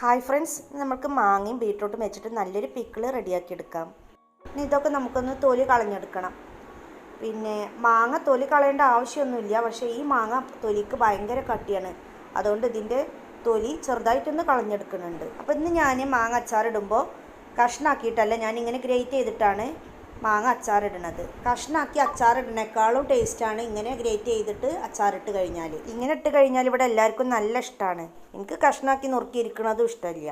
Hi friends നമുക്ക് മാങ്ങയും ബീട്രൂട്ടും വെച്ചിട്ട് നല്ലൊരു പിക്കിൾ റെഡിയാക്കി എടുക്കാം ഇനി ഇതൊക്കെ നമുക്കൊന്ന് തൊലി കളഞ്ഞെടുക്കണം. പിന്നെ മാങ്ങ തൊലി കളയേണ്ട ആവശ്യമൊന്നുമില്ല പക്ഷേ ഈ മാങ്ങ തൊലിക്ക് ഭയങ്കര കട്ടിയാണ്. അതുകൊണ്ട് ഇതിന്റെ തൊലി ചെറുതായിട്ടൊന്ന് കളഞ്ഞെടുക്കുന്നുണ്ട്. അപ്പോൾ ഇന്ന് ഞാൻ മാങ്ങ അച്ചാറിടുമ്പോൾ കഷ്ണാക്കിയിട്ടല്ല ഞാനിങ്ങനെ ഗ്രേറ്റ് ചെയ്തിട്ടാണ് മാങ്ങ അച്ചാറിടണത് കഷ്ണാക്കി അച്ചാറിടണേക്കാളും ടേസ്റ്റാണ് ഇങ്ങനെ ഗ്രേറ്റ് ചെയ്തിട്ട് അച്ചാറിട്ട് കഴിഞ്ഞാൽ ഇങ്ങനെ ഇട്ട് കഴിഞ്ഞാൽ ഇവിടെ എല്ലാവർക്കും നല്ല ഇഷ്ടമാണ് എനിക്ക് കഷ്ണാക്കി നുറുക്കിയിരിക്കുന്നതും ഇഷ്ടമില്ല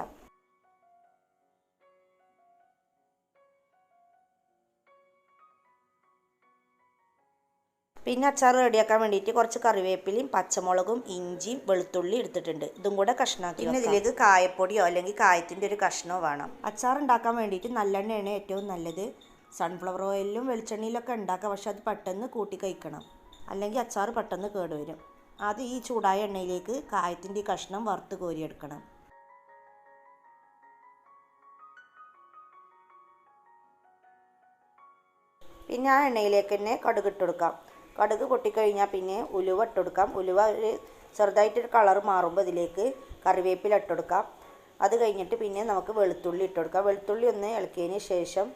പിന്നെ അച്ചാർ റെഡിയാക്കാൻ വേണ്ടിയിട്ട് കുറച്ച് കറിവേപ്പിലയും പച്ചമുളകും ഇഞ്ചിയും വെളുത്തുള്ളി എടുത്തിട്ടുണ്ട്. ഇതും കൂടെ കഷ്ണാക്കി പിന്നെ ഇതിലേക്ക് കായപ്പൊടിയോ അല്ലെങ്കിൽ കായത്തിന്റെ ഒരു കഷ്ണമോ വേണം. അച്ചാർ ഉണ്ടാക്കാൻ വേണ്ടിയിട്ട് നല്ലെണ്ണയാണ് ഏറ്റവും നല്ലത്. സൺഫ്ലവർ ഓയിലും വെളിച്ചെണ്ണയിലൊക്കെ ഉണ്ടാക്കാം. പക്ഷെ അത് പെട്ടെന്ന് കൂട്ടി കഴിക്കണം. അല്ലെങ്കിൽ അച്ചാർ പെട്ടെന്ന് കേടുവരും. അത് ഈ ചൂടായ എണ്ണയിലേക്ക് കായത്തിന്റെ കഷ്ണം വറുത്ത് കോരിയെടുക്കണം. പിന്നെ ആ എണ്ണയിലേക്ക് തന്നെ കടുക് ഇട്ടുകൊടുക്കാം കടുക് പൊട്ടിക്കഴിഞ്ഞാൽ പിന്നെ ഉലുവ ഇട്ടുകൊടുക്കാം ഉലുവ ഒരു ചെറുതായിട്ടൊരു കളർ മാറുമ്പോൾ ഇതിലേക്ക് കറിവേപ്പില ഇട്ട് കൊടുക്കാം. അത് കഴിഞ്ഞിട്ട് പിന്നെ നമുക്ക് വെളുത്തുള്ളി ഇട്ടുകൊടുക്കാം വെളുത്തുള്ളി ഒന്ന് ഇളക്കിയതിന് ശേഷം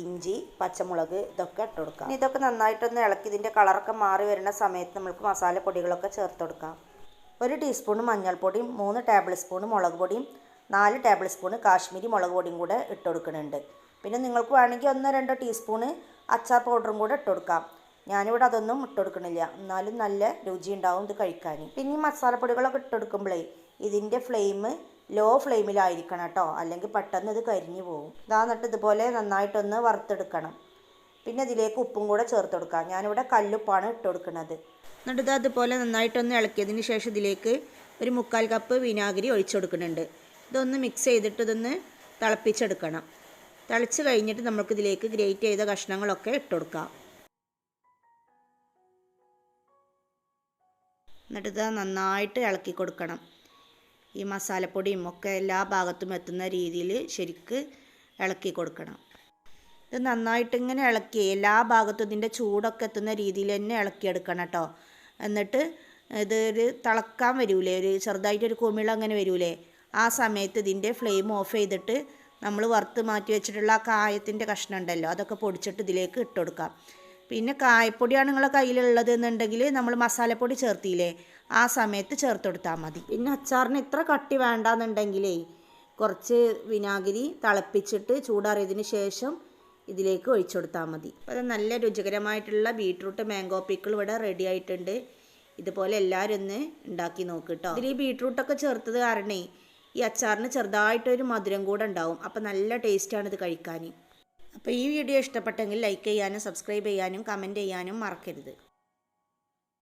ഇഞ്ചി പച്ചമുളക് ഇതൊക്കെ ഇട്ട് കൊടുക്കാം. ഇതൊക്കെ നന്നായിട്ടൊന്ന് ഇളക്കി ഇതിന്റെ കളറൊക്കെ മാറി വരുന്ന സമയത്ത് നമുക്ക് മസാലപ്പൊടികളൊക്കെ ചേർത്ത് കൊടുക്കാം. ഒരു ടീസ്പൂൺ മഞ്ഞൾപ്പൊടിയും മൂന്ന് ടേബിൾ സ്പൂൺ മുളക് പൊടിയും നാല് ടേബിൾ സ്പൂൺ കാശ്മീരി മുളക് പൊടിയും കൂടെ ഇട്ട് കൊടുക്കുന്നുണ്ട്. പിന്നെ നിങ്ങൾക്ക് വേണമെങ്കിൽ ഒന്നോ രണ്ടോ ടീസ്പൂൺ അച്ചാർ പൗഡറും കൂടെ ഇട്ട് കൊടുക്കാം. ഞാനിവിടെ അതൊന്നും ഇട്ട് കൊടുക്കണില്ല എന്നാലും നല്ല രുചി ഉണ്ടാവും ഇത് കഴിക്കാൻ. പിന്നെ ഈ മസാലപ്പൊടികളൊക്കെ ഇട്ട് കൊടുക്കുമ്പോഴേ ഇതിന്റെ ഫ്ലെയിം ലോ ഫ്ലെയിമിലായിരിക്കണം കേട്ടോ. അല്ലെങ്കിൽ പെട്ടെന്ന് ഇത് കരിഞ്ഞു പോകും. ഇതാ എന്നിട്ട് ഇതുപോലെ നന്നായിട്ടൊന്ന് വറുത്തെടുക്കണം. പിന്നെ ഇതിലേക്ക് ഉപ്പും കൂടെ ചേർത്ത് കൊടുക്കാം. ഞാനിവിടെ കല്ലുപ്പാണ് ഇട്ട് കൊടുക്കുന്നത്. എന്നിട്ട് ഇത് അതുപോലെ നന്നായിട്ടൊന്ന് ഇളക്കിയതിന് ശേഷം ഇതിലേക്ക് ഒരു മുക്കാൽ കപ്പ് വിനാഗിരി ഒഴിച്ചു കൊടുക്കുന്നുണ്ട്. ഇതൊന്ന് മിക്സ് ചെയ്തിട്ട് ഇതൊന്ന് തിളപ്പിച്ചെടുക്കണം. തിളച്ച് കഴിഞ്ഞിട്ട് നമുക്ക് ഇതിലേക്ക് ഗ്രേറ്റ് ചെയ്ത കഷ്ണങ്ങളൊക്കെ ഇട്ട് കൊടുക്കാം. എന്നിട്ട് ഇത് നന്നായിട്ട് ഇളക്കി കൊടുക്കണം. ഈ മസാലപ്പൊടിയും ഒക്കെ എല്ലാ ഭാഗത്തും എത്തുന്ന രീതിയിൽ ശരിക്ക് ഇളക്കി കൊടുക്കണം. ഇത് നന്നായിട്ട് ഇങ്ങനെ ഇളക്കി എല്ലാ ഭാഗത്തും ഇതിന്റെ ചൂടൊക്കെ എത്തുന്ന രീതിയിൽ തന്നെ ഇളക്കിയെടുക്കണം കേട്ടോ. എന്നിട്ട് ഇത് ഒരു തിളക്കാൻ വരൂലേ ഒരു ചെറുതായിട്ടൊരു കുമിള അങ്ങനെ വരൂലേ. ആ സമയത്ത് ഇതിന്റെ ഫ്ലെയിം ഓഫ് ചെയ്തിട്ട് നമ്മൾ വറുത്ത് മാറ്റി വെച്ചിട്ടുള്ള ആ കായത്തിന്റെ കഷ്ണം ഉണ്ടല്ലോ അതൊക്കെ പൊടിച്ചിട്ട് ഇതിലേക്ക് ഇട്ട് കൊടുക്കാം. പിന്നെ കായപ്പൊടിയാണ് നിങ്ങളെ കയ്യിലുള്ളത് എന്നുണ്ടെങ്കിൽ നമ്മൾ മസാലപ്പൊടി ചേർത്തില്ലേ? ആ സമയത്ത് ചേർത്ത് കൊടുത്താൽ മതി. പിന്നെ അച്ചാറിന് ഇത്ര കട്ടി വേണ്ടാന്നുണ്ടെങ്കിലേ കുറച്ച് വിനാഗിരി തിളപ്പിച്ചിട്ട് ചൂടാറിയതിന് ശേഷം ഇതിലേക്ക് ഒഴിച്ചു കൊടുത്താൽ മതി. അപ്പോൾ നല്ല രുചികരമായിട്ടുള്ള ബീട്രൂട്ട് മാംഗോ പിക്കിൾ ഇവിടെ റെഡി ആയിട്ടുണ്ട്. ഇതുപോലെ എല്ലാവരും ഒന്ന് ഉണ്ടാക്കി നോക്ക് ഇതിൽ ഈ ബീട്രൂട്ടൊക്കെ ചേർത്തത് കാരണേ ഈ അച്ചാറിന് ചെറുതായിട്ടൊരു മധുരം കൂടെ ഉണ്ടാവും. അപ്പോൾ നല്ല ടേസ്റ്റാണ് ഇത് കഴിക്കാൻ അപ്പോൾ ഈ വീഡിയോ ഇഷ്ടപ്പെട്ടെങ്കിൽ ലൈക്ക് ചെയ്യാനും സബ്സ്ക്രൈബ് ചെയ്യാനും കമന്റ് ചെയ്യാനും മറക്കരുത്.